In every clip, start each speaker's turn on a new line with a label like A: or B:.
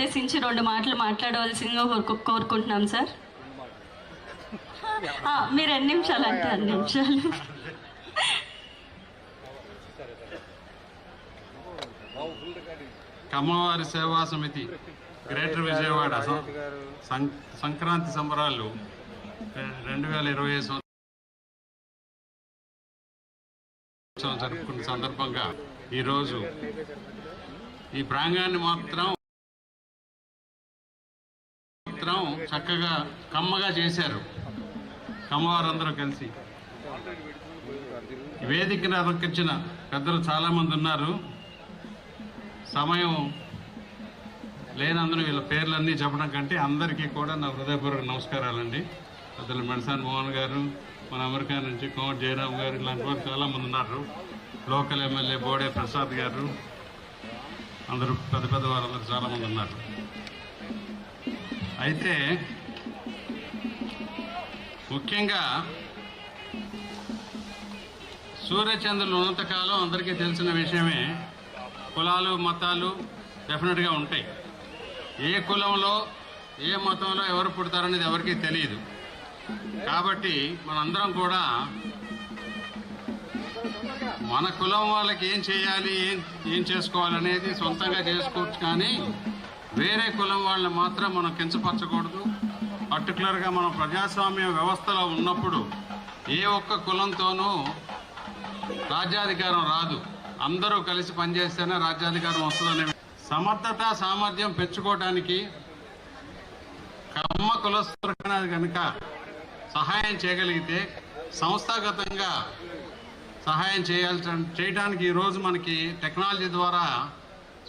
A: ఉద్దేశించి రెండు మాటలు మాట్లాడవలసిందిగా కోరుకు- కోరుకుంటున్నాం సార్. మీరు ఎన్ని నిమిషాలు అంటే అన్ని నిమిషాలు.
B: కమ్మవారి సేవా సమితి గ్రేటర్ విజయవాడ సంక్రాంతి సంబరాలు రెండు వేల ఇరవై సంవత్సరం జరుపుకున్న సందర్భంగా ఈరోజు ఈ ప్రాంగాన్ని మాత్రం చక్కగా కమ్మగా చేశారు. కమ్మవారందరూ కలిసి. వేదికను అలంకరించిన పెద్దలు చాలామంది ఉన్నారు. సమయం లేనందున వీళ్ళ పేర్లన్నీ చెప్పడం కంటే అందరికీ కూడా నా హృదయపూర్వక నమస్కారాలండి. పెద్దలు మెడసాని మోహన్ గారు మన అమెరికా నుంచి కోమటి జయరామ్ గారు ఇలాంటి వారు చాలామంది ఉన్నారు. లోకల్ ఎమ్మెల్యే బోడే ప్రసాద్ గారు అందరూ పెద్ద పెద్ద వారందరూ చాలామంది ఉన్నారు. అయితే ముఖ్యంగా సూర్యచంద్రులు ఉన్నంతకాలం అందరికీ తెలిసిన విషయమే కులాలు మతాలు డెఫినెట్గా ఉంటాయి. ఏ కులంలో ఏ మతంలో ఎవరు పుడతారనేది ఎవరికీ తెలియదు కాబట్టి మనందరం కూడా మన కులం వాళ్ళకి ఏం చేయాలి ఏం ఏం చేసుకోవాలనేది సొంతంగా చేసుకోవచ్చు కానీ వేరే కులం వాళ్ళని మాత్రం మనం కించపరచకూడదు. పర్టికులర్గా మనం ప్రజాస్వామ్య వ్యవస్థలో ఉన్నప్పుడు ఏ ఒక్క కులంతోనూ రాజ్యాధికారం రాదు. అందరూ కలిసి పనిచేస్తేనే రాజ్యాధికారం వస్తుందనే సమర్థత సామర్థ్యం పెంచుకోవడానికి కర్మ కులస్తులకనేది కనుక సహాయం చేయగలిగితే సంస్థాగతంగా సహాయం చేయాల్సి చేయడానికి ఈరోజు మనకి టెక్నాలజీ ద్వారా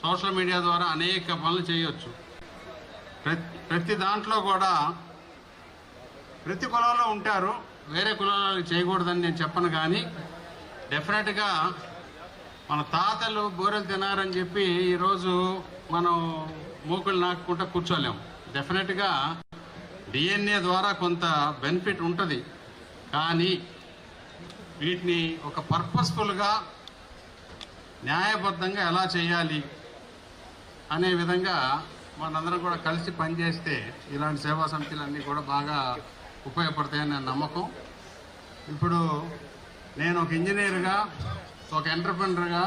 B: సోషల్ మీడియా ద్వారా అనేక పనులు చేయొచ్చు. ప్రతి ప్రతి దాంట్లో కూడా ప్రతి కులాల్లో ఉంటారు. వేరే కులాలు చేయకూడదని నేను చెప్పను కానీ డెఫినెట్గా మన తాతలు బూరెలు తినారని చెప్పి ఈరోజు మనం మూకులు నాకుకుంటా కూర్చోలేము డెఫినెట్గా డిఎన్ఏ ద్వారా కొంత బెనిఫిట్ ఉంటుంది. కానీ వీటిని ఒక పర్పస్ఫుల్గా న్యాయబద్ధంగా ఎలా చేయాలి అనే విధంగా మనందరం కూడా కలిసి పనిచేస్తే ఇలాంటి సేవా సమితిలన్నీ కూడా బాగా ఉపయోగపడతాయని నమ్మకం. ఇప్పుడు నేను ఒక ఇంజనీర్గా ఒక ఎంటర్ప్రినర్గా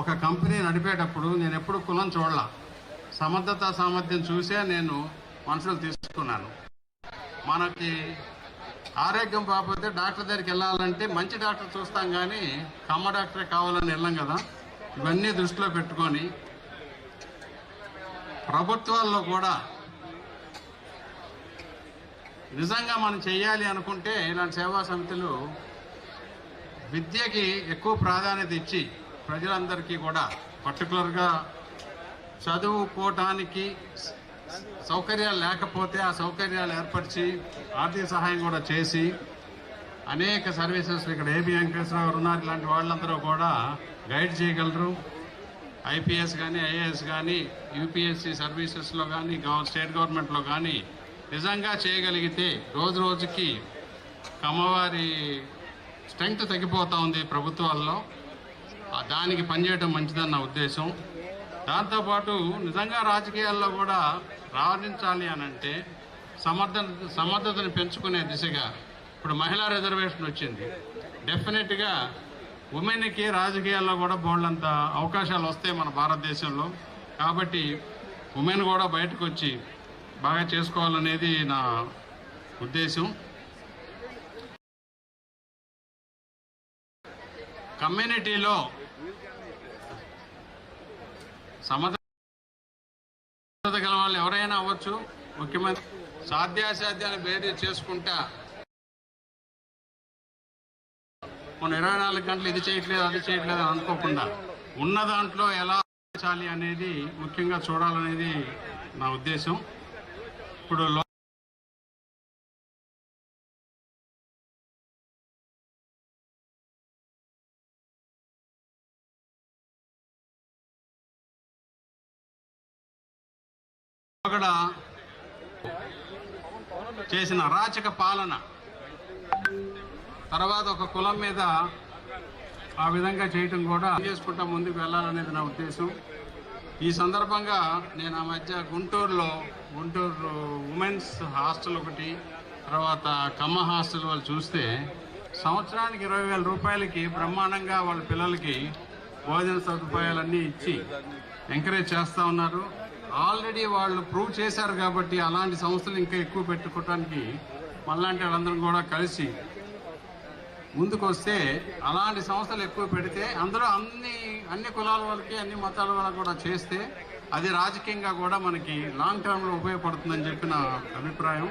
B: ఒక కంపెనీ నడిపేటప్పుడు నేను ఎప్పుడు కులం చూడాల. సమర్థత సామర్థ్యం చూసే నేను మనుషులు తీసుకున్నాను. మనకి ఆరోగ్యం కాకపోతే డాక్టర్ దగ్గరికి వెళ్ళాలంటే మంచి డాక్టర్ చూస్తాం కానీ కమ్మ డాక్టరే కావాలని వెళ్ళాం కదా. ఇవన్నీ దృష్టిలో పెట్టుకొని ప్రభుత్వాల్లో కూడా నిజంగా మనం చేయాలి అనుకుంటే ఇలాంటి సేవా సమితులు విద్యకి ఎక్కువ ప్రాధాన్యత ఇచ్చి ప్రజలందరికీ కూడా పర్టికులర్గా చదువుకోవటానికి సౌకర్యాలు లేకపోతే ఆ సౌకర్యాలు ఏర్పరిచి ఆర్థిక సహాయం కూడా చేసి అనేక సర్వీసెస్ ఇక్కడ ఏబి వెంకటేశ్వరరావు ఉన్నారు. ఇలాంటి వాళ్ళందరూ కూడా గైడ్ చేయగలరు. ఐపీఎస్ కానీ ఐఏఎస్ కానీ యూపీఎస్సీ సర్వీసెస్లో కానీ గవ- స్టేట్ గవర్నమెంట్లో కానీ నిజంగా చేయగలిగితే రోజు రోజుకి కమ్మవారి స్ట్రెంగ్త్ తగ్గిపోతూ ఉంది ప్రభుత్వాల్లో. దానికి పనిచేయడం మంచిదని నా ఉద్దేశం దాంతోపాటు నిజంగా రాజకీయాల్లో కూడా రాణించాలి అని అంటే సమర్థ సమర్థతను పెంచుకునే దిశగా ఇప్పుడు మహిళా రిజర్వేషన్ వచ్చింది. డెఫినెట్గా ఉమెన్కి రాజకీయాల్లో కూడా బోల్డంత అవకాశాలు వస్తాయి మన భారతదేశంలో. కాబట్టి ఉమెన్ కూడా బయటకు వచ్చి బాగా చేసుకోవాలనేది నా ఉద్దేశం. కమ్యూనిటీలో సమత గల వాళ్ళు ఎవరైనా అవ్వచ్చు. ముఖ్యమంత్రి సాధ్యాసాధ్యాన్ని బేరీ చేసుకుంటా మనం ఇరవై నాలుగు గంటలు ఇది చేయట్లేదు అది చేయట్లేదు అని అనుకోకుండా ఉన్న దాంట్లో ఎలా చాలి అనేది ముఖ్యంగా చూడాలనేది నా ఉద్దేశం. ఇప్పుడు అక్కడ చేసిన అరాచక పాలన తర్వాత ఒక కులం మీద ఆ విధంగా చేయటం కూడా చేసుకుంటా ముందుకు వెళ్ళాలనేది నా ఉద్దేశం. ఈ సందర్భంగా నేను ఆ మధ్య గుంటూరులో గుంటూరు ఉమెన్స్ హాస్టల్ ఒకటి తర్వాత కమ్మ హాస్టల్ వాళ్ళు చూస్తే సంవత్సరానికి ఇరవై వేల రూపాయలకి బ్రహ్మాండంగా వాళ్ళ పిల్లలకి భోజన సదుపాయాలన్నీ ఇచ్చి ఎంకరేజ్ చేస్తూ ఉన్నారు. ఆల్రెడీ వాళ్ళు ప్రూవ్ చేశారు కాబట్టి అలాంటి సంస్థలు ఇంకా ఎక్కువ పెట్టుకోవడానికి మళ్ళాంటి వాళ్ళందరం కూడా కలిసి ముందుకు వస్తే అలాంటి సంస్థలు ఎక్కువ పెడితే అందులో అన్ని అన్ని కులాల వాళ్ళకి అన్ని మతాల వాళ్ళకి కూడా చేస్తే అది రాజకీయంగా కూడా మనకి లాంగ్ టర్మ్లో ఉపయోగపడుతుందని చెప్పి నా అభిప్రాయం.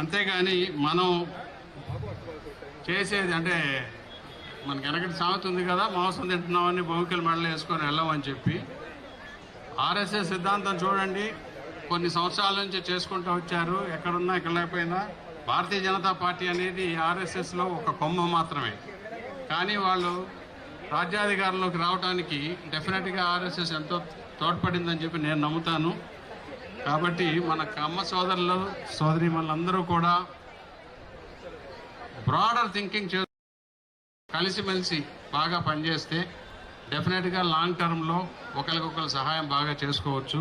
B: అంతేగాని మనం చేసేది అంటే మనకి వెనకటి సామెత ఉంది కదా మాంసం తింటున్నామని బహుకలు మెడలు వేసుకొని వెళ్ళమని చెప్పి. ఆర్ఎస్ఎస్ సిద్ధాంతం చూడండి కొన్ని సంవత్సరాల నుంచి చేసుకుంటూ వచ్చారు ఎక్కడున్నా ఎక్కడ లేకపోయినా. భారతీయ జనతా పార్టీ అనేది ఆర్ఎస్ఎస్లో ఒక కొమ్మ మాత్రమే. కానీ వాళ్ళు రాజ్యాధికారంలోకి రావడానికి డెఫినెట్గా ఆర్ఎస్ఎస్ ఎంతో తోడ్పడిందని చెప్పి నేను నమ్ముతాను. కాబట్టి మన కమ్మ సోదరులు సోదరి అందరూ కూడా బ్రాడర్ థింకింగ్ చే కలిసిమెలిసి బాగా పనిచేస్తే డెఫినెట్గా లాంగ్ టర్మ్లో ఒకరికొకరు సహాయం బాగా చేసుకోవచ్చు.